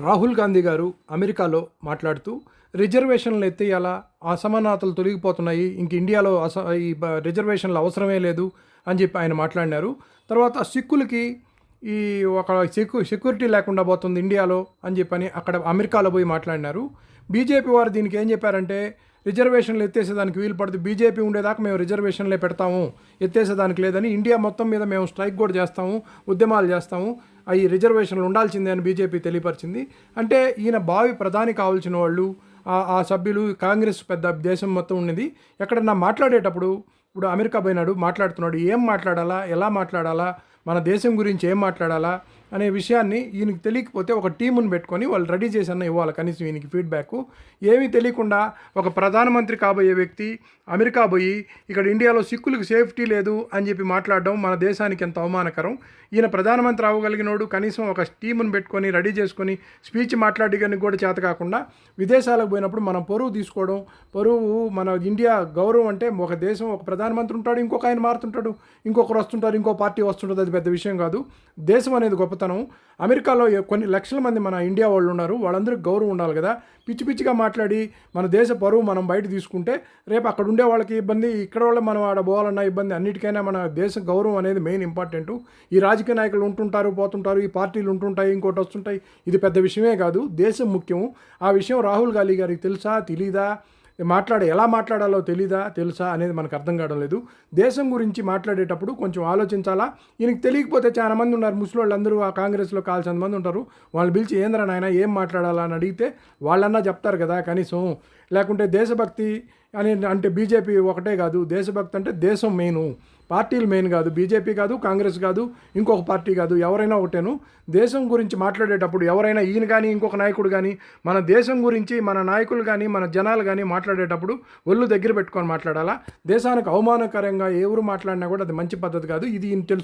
రాహుల్ గాంధీ గారు అమెరికాలో మాట్లాడుతూ రిజర్వేషన్లు ఎత్తేయాలా అసమానతలు తొలగిపోతున్నాయి ఇంక ఇండియాలో అస ఈ రిజర్వేషన్లు అవసరమే లేదు అని చెప్పి ఆయన మాట్లాడినారు. తర్వాత సిక్కులకి ఈ ఒక సెక్యూ సెక్యూరిటీ లేకుండా పోతుంది ఇండియాలో అని చెప్పని అక్కడ అమెరికాలో పోయి మాట్లాడినారు. బీజేపీ వారు దీనికి ఏం చెప్పారంటే రిజర్వేషన్లు ఎత్తేసేదానికి వీలు పడుతుంది బీజేపీ ఉండేదాకా మేము రిజర్వేషన్లే పెడతాము ఎత్తేసేదానికి లేదని ఇండియా మొత్తం మీద మేము స్ట్రైక్ కూడా చేస్తాము ఉద్యమాలు చేస్తాము అవి రిజర్వేషన్లు ఉండాల్సిందే అని బీజేపీ తెలియపరిచింది. అంటే ఈయన భావి ప్రధాని కావాల్సిన వాళ్ళు ఆ- ఆ సభ్యులు కాంగ్రెస్ పెద్ద దేశం మొత్తం ఉన్నది. ఎక్కడన్నా మాట్లాడేటప్పుడు ఇప్పుడు అమెరికా పోయినాడు మాట్లాడుతున్నాడు ఏం మాట్లాడాలా ఎలా మాట్లాడాలా మన దేశం గురించి ఏం మాట్లాడాలా అనే విషయాన్ని ఈయనకి తెలియకపోతే ఒక టీముని పెట్టుకొని వాళ్ళు రెడీ చేసి అన్న ఇవ్వాలి కనీసం ఈయనకి ఫీడ్బ్యాక్. ఏమీ తెలియకుండా ఒక ప్రధానమంత్రి కాబోయే వ్యక్తి అమెరికా పోయి ఇక్కడ ఇండియాలో సిక్కులకు సేఫ్టీ లేదు అని చెప్పి మాట్లాడడం మన దేశానికి ఎంత అవమానకరం. ఈయన ప్రధానమంత్రి అవ్వగలిగినోడు కనీసం ఒక టీముని పెట్టుకొని రెడీ చేసుకొని స్పీచ్ మాట్లాడడానికి కూడా చేత కాకుండా విదేశాలకు పోయినప్పుడు మనం పొరువు తీసుకోవడం పొరువు మన ఇండియా గౌరవం అంటే ఒక దేశం ఒక ప్రధానమంత్రి ఉంటాడు ఇంకొక ఆయన మారుతుంటాడు ఇంకొకరు వస్తుంటారు ఇంకో పార్టీ వస్తుంటుంది అది పెద్ద విషయం కాదు. దేశం అనేది గొప్పతనం. అమెరికాలో కొన్ని లక్షల మంది మన ఇండియా వాళ్ళు ఉన్నారు. వాళ్ళందరికీ గౌరవం ఉండాలి కదా. పిచ్చి పిచ్చిగా మాట్లాడి మన దేశ పరువు మనం బయట తీసుకుంటే రేపు అక్కడ ఉండే వాళ్ళకి ఇబ్బంది ఇక్కడ వాళ్ళు మనం ఆడ పోవాలన్న ఇబ్బంది అన్నిటికైనా మన దేశ గౌరవం అనేది మెయిన్ ఇంపార్టెంట్. ఈ రాజకీయ నాయకులు ఉంటుంటారు పోతుంటారు ఈ పార్టీలు ఉంటుంటాయి ఇంకోటి వస్తుంటాయి. ఇది పెద్ద విషయమే కాదు. దేశం ముఖ్యం. ఆ విషయం రాహుల్ గాంధీ గారికి తెలుసా? తెలీదా? మాట్లాడే ఎలా మాట్లాడాలో తెలీదా తెలుసా అనేది మనకు అర్థం కావడం లేదు. దేశం గురించి మాట్లాడేటప్పుడు కొంచెం ఆలోచించాలా? ఈయనకి తెలియకపోతే చాలా మంది ఉన్నారు. ముసలి అందరూ ఆ కాంగ్రెస్లో కాల్సిన మంది ఉంటారు. వాళ్ళు పిలిచి ఏంద్రా నాయన ఏం మాట్లాడాలా? అని అడిగితే వాళ్ళన్నా చెప్తారు కదా కనీసం. లేకుంటే దేశభక్తి అని అంటే బీజేపీ ఒకటే కాదు. దేశభక్తి అంటే దేశం మెయిన్. పార్టీలు మెయిన్ కాదు బీజేపీ కాదు కాంగ్రెస్ కాదు ఇంకొక పార్టీ కాదు ఎవరైనా ఒకటేను. దేశం గురించి మాట్లాడేటప్పుడు ఎవరైనా ఈయన కానీ ఇంకొక నాయకుడు కానీ మన దేశం గురించి మన నాయకులు కానీ మన జనాలు కానీ మాట్లాడేటప్పుడు ఒళ్ళు దగ్గర పెట్టుకొని మాట్లాడాలా? దేశానికి అవమానకరంగా ఎవరు మాట్లాడినా కూడా అది మంచి పద్ధతి కాదు. ఇది ఈయన తెలుసుకో